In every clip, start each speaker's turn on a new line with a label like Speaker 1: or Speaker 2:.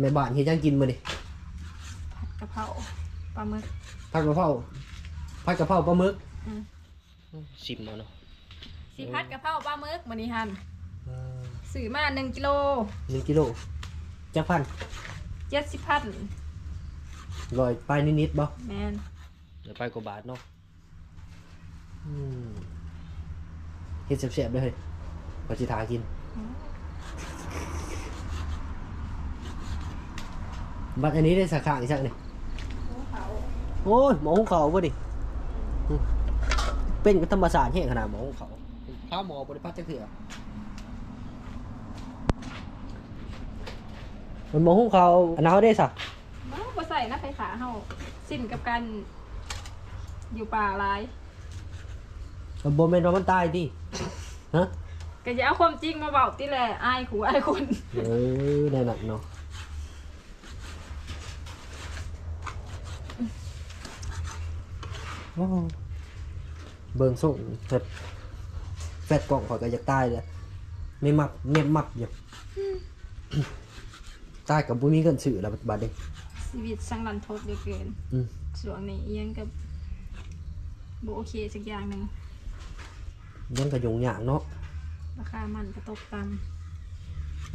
Speaker 1: แม่บ้านเฮ็ดหยังกินมื้อนี่
Speaker 2: ผัดกะเพราปลาหมึก
Speaker 1: ผัดกะเพราผัดกะเพราปลาหมึก
Speaker 2: อืม
Speaker 1: ชิมเอาเนาะ
Speaker 2: สิผัดกะเพราปลาหมึกมื้อนี้หั่น
Speaker 1: เออ
Speaker 2: ซื้อมา1กิโล
Speaker 1: หนึ่งกิโลจักพัน
Speaker 2: 70พัน
Speaker 1: ลอยไปนิดๆบ่
Speaker 2: แม่น
Speaker 1: เดี๋ยวไปกว่าบาทเนาะอืมเฮ็ดแซ่บๆเด้อเฮ้ยก็สิทากิน บัดอันนี้ได้สาขาอีกสักนี่
Speaker 2: เขา
Speaker 1: โอ้ยหมอหุงเขาวบ่ดิอืมเป็นกับธรรมศาสตร์แห้งขนาดหมอหุงเขาวข้าวหมอบริพัตรจักเถื่อมันหมอหุงเขาวอันนั้นเขาได้สัก
Speaker 2: บ่บ่ใส่นะไฟขาเฮาสิ้นกับการอยู่ป่าหลาย
Speaker 1: มันบ่แม่นว่ามันตายดิฮะ
Speaker 2: ก็อย่าเอาความจริงมาเว้าติแหละอายขู่อายคน
Speaker 1: เออได้หนักเนาะโอ้ เบิ่งส่งแฟดแฟดกล่องข่อยก็อยากตายเลยไม่มับเงียบมับอยู่ตายกับบุมีเงินซื้อแล้วบัดนี้
Speaker 2: ชีวิตช่างรันทดเหลือเกิน
Speaker 1: อืม
Speaker 2: ส่วนนี้เอียงกับบ่โอเคสักอย่างหนึง
Speaker 1: ยังกระยงอย่างเนาะ
Speaker 2: ราคามันก็ตกต่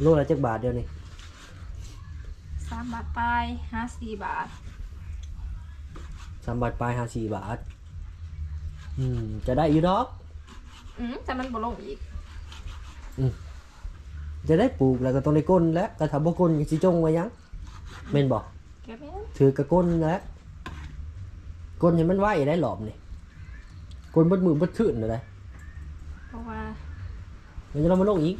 Speaker 1: โลละจักบาทเดียวนี่ำ
Speaker 2: สามบาทปลายห้าสี่บาท
Speaker 1: สามบาทปลายห้าสี่บาท อืม จะได้อยู่ดอก
Speaker 2: อืมแต่มันบ่ลงอีก
Speaker 1: จะได้ปลูกแล้วก็ต้องได้ก้นแล้วก็ถ้าบ่ก้นก็สิจงไว้ยังแม่นบ่
Speaker 2: แกแม่น
Speaker 1: ถือกระก้นแล้วก้นให้มันไหวได้หลอมนี่ก้นเบดมือเบดขึ้นเลย
Speaker 2: เพราะว่า
Speaker 1: มันจะลงมาลงอีก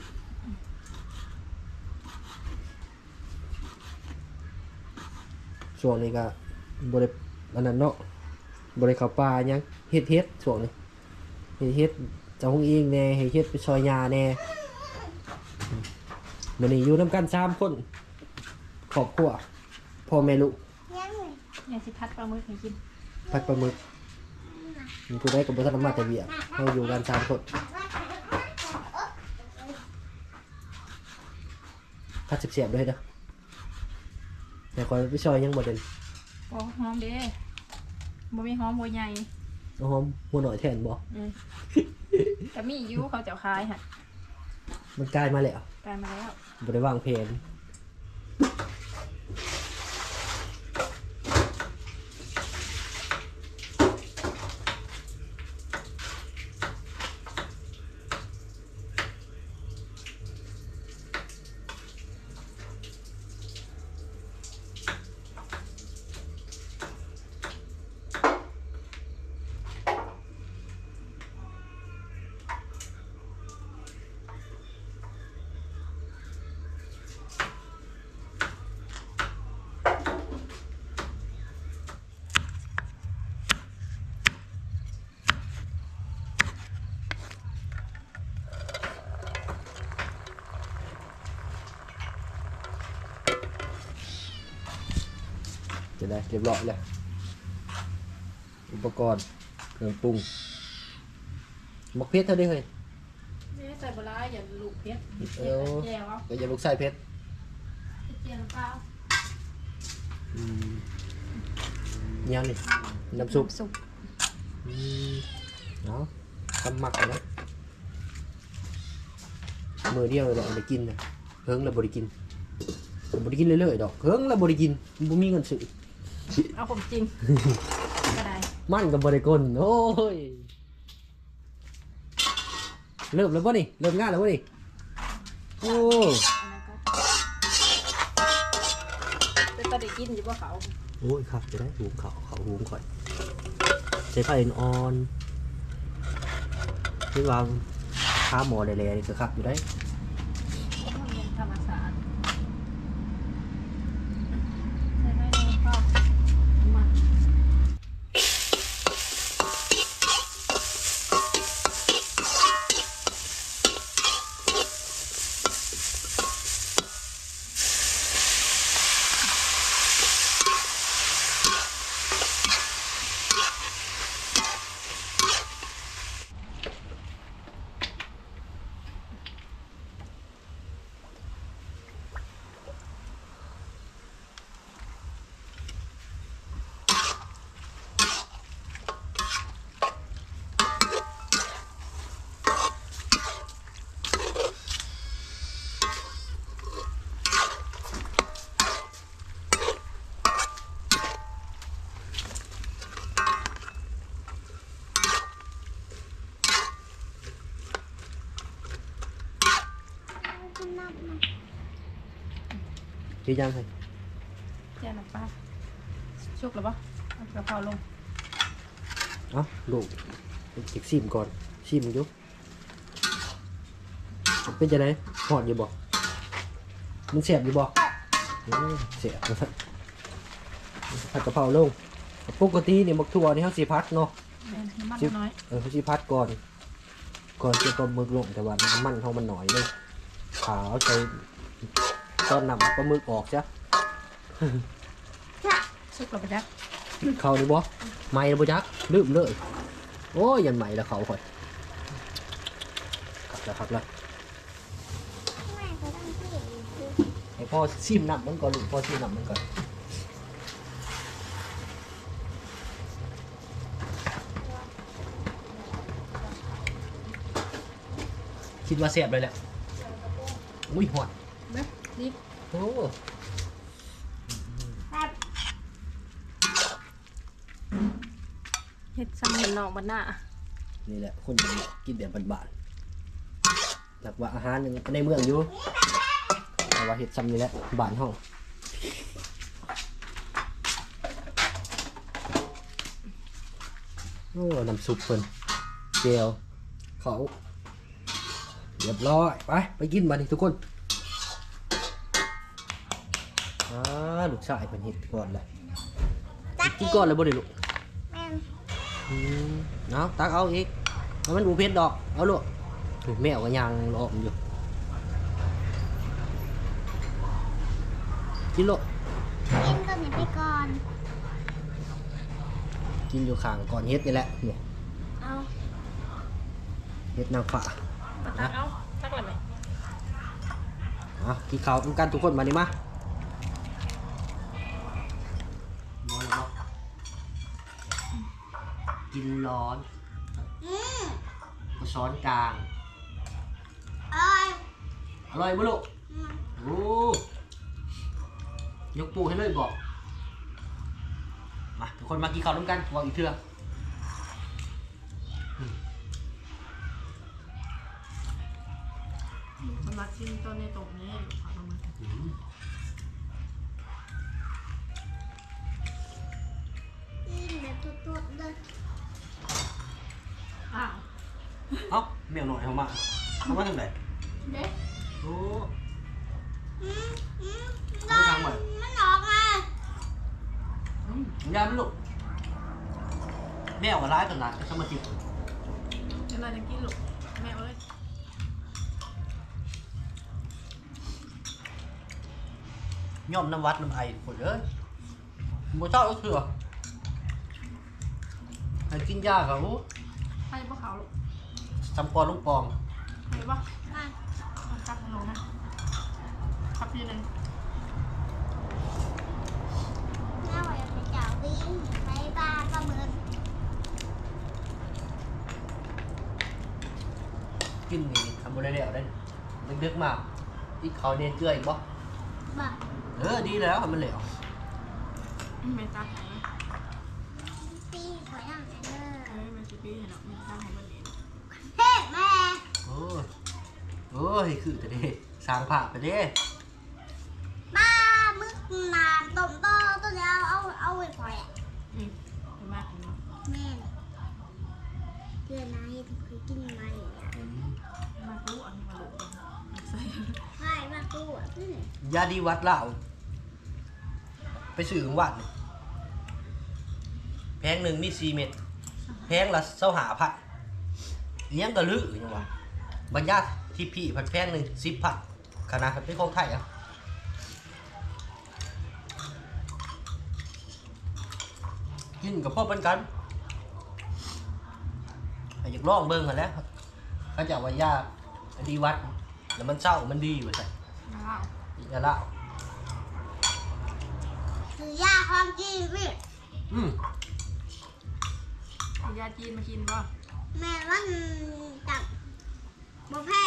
Speaker 1: ช่วงนี้ก็บริ อันนั้นเนาะบริเข้าป่าหยังเฮ็ดเฮ็ดช่วงนี้เฮ็ดเฮ็ดเจ้าของเองแน่ให้เฮ็ดไปซอยยาแน่อืมมื้อนี้อยู่นํกันสามคนครอบครัวพ่อแม่ลูก
Speaker 2: เนี่ยสิพัดปลาหมึกให้กิน
Speaker 1: พัดปลาหมึกมีผู้ได้กับบริษัทมาแต่เบียเราอยู่กันสามคนพัดเสียบๆด้วยเด้อแต่คอยไปซอยยังบ่เด่น
Speaker 2: บ่หอมเด้บ่มีหอมหัวใหญ่
Speaker 1: เอาหอมหัวหน่อยแทนบ่
Speaker 2: อืมแต่มีอยู่เขาจะขายฮะ
Speaker 1: มันกลายมาแล้ว
Speaker 2: กลายมาแล้ว
Speaker 1: บ่ได้วางเพลน จะได้เรียบร้อยแล้วอุปกรณ์เครื่องปรุงมักเพชรเท่านี้เลย
Speaker 2: นี่ใส่บลาอย่าลูกเพชร
Speaker 1: เออ
Speaker 2: แย่วะ
Speaker 1: ก็อย่าลูกใส่เพชร
Speaker 2: เจียน้ำเปล่า
Speaker 1: อืมยังนี่น้ำซุป
Speaker 2: สุป
Speaker 1: อืมเนาะทำหมักก่อนนะมือเดียวเลยเอาไปกินนะเฮิงแล้วบริกินบริกินเรื่อยๆดอกเฮิงแล้วบริกินบ่มีเงินซื้อ
Speaker 2: เอาผมจริง ก็ได้
Speaker 1: มันกับบริกลโอ้ยเริ่มแล้วป่ะนี่เริ่มงานแล้วป่ะนี่โอ้
Speaker 2: อันนั้นก็เป็นตะได้กินอยู่บ่เขา
Speaker 1: โอ้ยครับจะได้หุงเขาวเขาหุงข่อยใช้ไฟอ่อนๆที่วางข้าหมอแดๆนี่ก็ครับอยู่ได้
Speaker 2: มันเป็นธรรมศาสตร์ใส่ไว้ในข้าวมา
Speaker 1: อ
Speaker 3: ขึ้ นนับมา
Speaker 1: พี่ยังไง
Speaker 2: แย่น้ำปลาชุกหรือปะเอากระเพราลง
Speaker 1: เอ้าลูกอีกซิมก่อนซิมอยู่เป็นจะไหนหอดอยู่บ่มันเสียบอยู่บ่โอ้ยเสียบนะผัดกะเพราลงปกติเนี่ยมักทั่วนี่เขาสีพัดเนาะ
Speaker 2: แม่นน้ำมัน
Speaker 1: จิ๊บ
Speaker 2: น้อย
Speaker 1: เออเขาสีพัดก่อน ก่อนจะปลาหมึกลงแต่ว่าน้ำมันเขามันหน่อยเลย ขาวใส่ตอนนำปลาหมึกออกจ้ะ
Speaker 2: ชุกหรือปะจ๊ะ
Speaker 1: เขานี่บ่ไม่แล้วบ่จักลืมเลย โอ้ยยันใหม่แล้วเขาค่อยขับแล้วขับแล้ว
Speaker 3: แม่เขาต้องที่อย่างนี้คือ
Speaker 1: ให้พ่อซิมน้ำมันก่อนลูกพ่อซิมน้ำมันก่อนคิดว่าแซ่บเลยแหละ อุ้ยหอด
Speaker 2: เด้อนี่
Speaker 1: โอ้
Speaker 3: แบบ
Speaker 2: เห็ดซ้ำเห็ดนอกบันหน้า
Speaker 1: นี่แหละ คนกินแบบบ้านๆหลักว่าอาหารยังในเมืองอยู่แต่ว่าเห็ดซ้ำนี่แหละบ้านห้องโอ้ น้ำซุปเพิ่นเจลเขา เรียบร้อย ไป ไปกินมาดิทุกคนอ่าลูกชายเพิ่นเห็ดก่อนเลย
Speaker 3: ตัก
Speaker 1: กินก่อนเลยบ่ได้ลูก
Speaker 3: แม่
Speaker 1: อืมเอาตักเอาอีกเอามันบูเพชรดอก เอาลูกแมวก็ยังออกอยู่กินลูก
Speaker 3: กินตัวนี้ไปก่อน
Speaker 1: กินอยู่ข้างก่อนเฮ็ดนี่แหละเนี่ย
Speaker 3: เอา
Speaker 1: เฮ็ดนางฟ้า
Speaker 2: มา ตักเอาตักเลยไหม
Speaker 1: เอากินข้าวกันกันทุกคนมาดิมาร้อนแล้วกินร้อน
Speaker 3: อืม
Speaker 1: ก็ช้อนกลาง
Speaker 3: อร่อย
Speaker 1: อร่อยบ่ลูก
Speaker 3: อืม
Speaker 1: โอ้ยกปูให้เลยบอก มาทุกคนมากินข้าวร่วมกันวางอีกเทื่อ
Speaker 2: สำหรับชิ้นตัวในตรงนี้ขอลงมา
Speaker 1: อืม
Speaker 3: กินแบบตัวๆเลย
Speaker 2: อ้าว
Speaker 1: เอ้าแมวหน่อยเอามาเอามาทางไหน
Speaker 2: เด็ก
Speaker 1: โอ้
Speaker 3: อืมอืม
Speaker 1: เอาไปทางใหม่
Speaker 3: มันออกมา
Speaker 1: ยามลูกแมวกับร้ายกันหนักสมาธิ
Speaker 2: เดี๋ยวเราจะกินลูกแม่เอาเลย
Speaker 1: ย่อมน้ำวัดน้ำไอทุกคนเอ้ยบ่เจ้าก็คือให้กินยาเขา
Speaker 2: ให้พวกเขาลูก
Speaker 1: ทำปอลูกปอง
Speaker 2: ให้ปะ
Speaker 3: มา
Speaker 2: เอาครับลงนะครับทีหนึง
Speaker 3: แม่ว่าจะไปจับวิ่งไปบ้านปลาหมึก
Speaker 1: กินนี่ทำบ่ได้แล้วได้ดึกๆมาอีกเขาเนี่ยเกลืออีกบ่
Speaker 3: บ่
Speaker 1: เออดีแล้วมันเหลว
Speaker 2: ไม่ตักไหน
Speaker 3: ปีขออย่างไรเด้อ
Speaker 2: เอ้ยมันจะปีเห็นหรอกมันตักของมันเอง
Speaker 3: เฮ้แม่
Speaker 1: โอ้ยโอ้ยคือแต่เด้สร้างภาพไปเด้
Speaker 3: ป้ามึกนานต้มโตตัวเดียวเอาเอาไว้ปล่อยอะ
Speaker 2: อืมเป็นมากเห็นไหม
Speaker 3: แม่เพื่อนนายทุกคนกินมาอย่างเงี้ย
Speaker 2: มากรู้อันนี้มาลูกใส่
Speaker 3: ใช่มากตู้อะเพื่อน
Speaker 1: ยาดีวัดเหล่า ไปซื้อของวัดนี่แพงหนึ่งมีสี่เม็ดแพงละเสาหาพันเลี้ยงกระลือยังวะบรรยาที่พี่ผัดแพงหนึ่งสิบพันขนาดเป็นของไทยอะกินกับพ่อเป็นกันแต่อยากลองเบิ่งกันแหล้วเขาจะเอาว่ายาดีวัดแล้วมันเศร้ามันดีว่าใช่
Speaker 2: มาเล่า
Speaker 1: อย่าละ
Speaker 3: คือ ยาความจริงพี่
Speaker 1: อืม
Speaker 2: เอายาจีนมากินป่ะ
Speaker 3: แม่มันจับบ่แพ้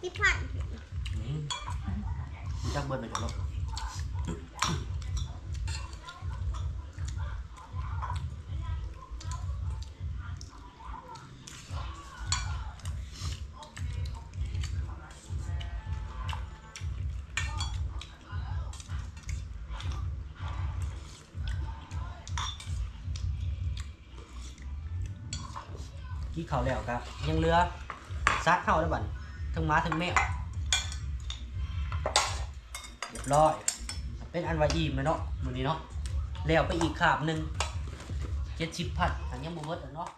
Speaker 3: ที่พัน
Speaker 1: อืมจักเบิร์ดไปก่อนเน กี่เขาแล้วก็ยังเหลือซัดเข้าแล้วบัดทั้งม้าทั้งแมวเรียบร้อย เป็นอันว่าอิ่มเนาะมือนี้เนาะแล้วไปอีกขาบหนึง70,000อันยังบ่หมดอะเนาะ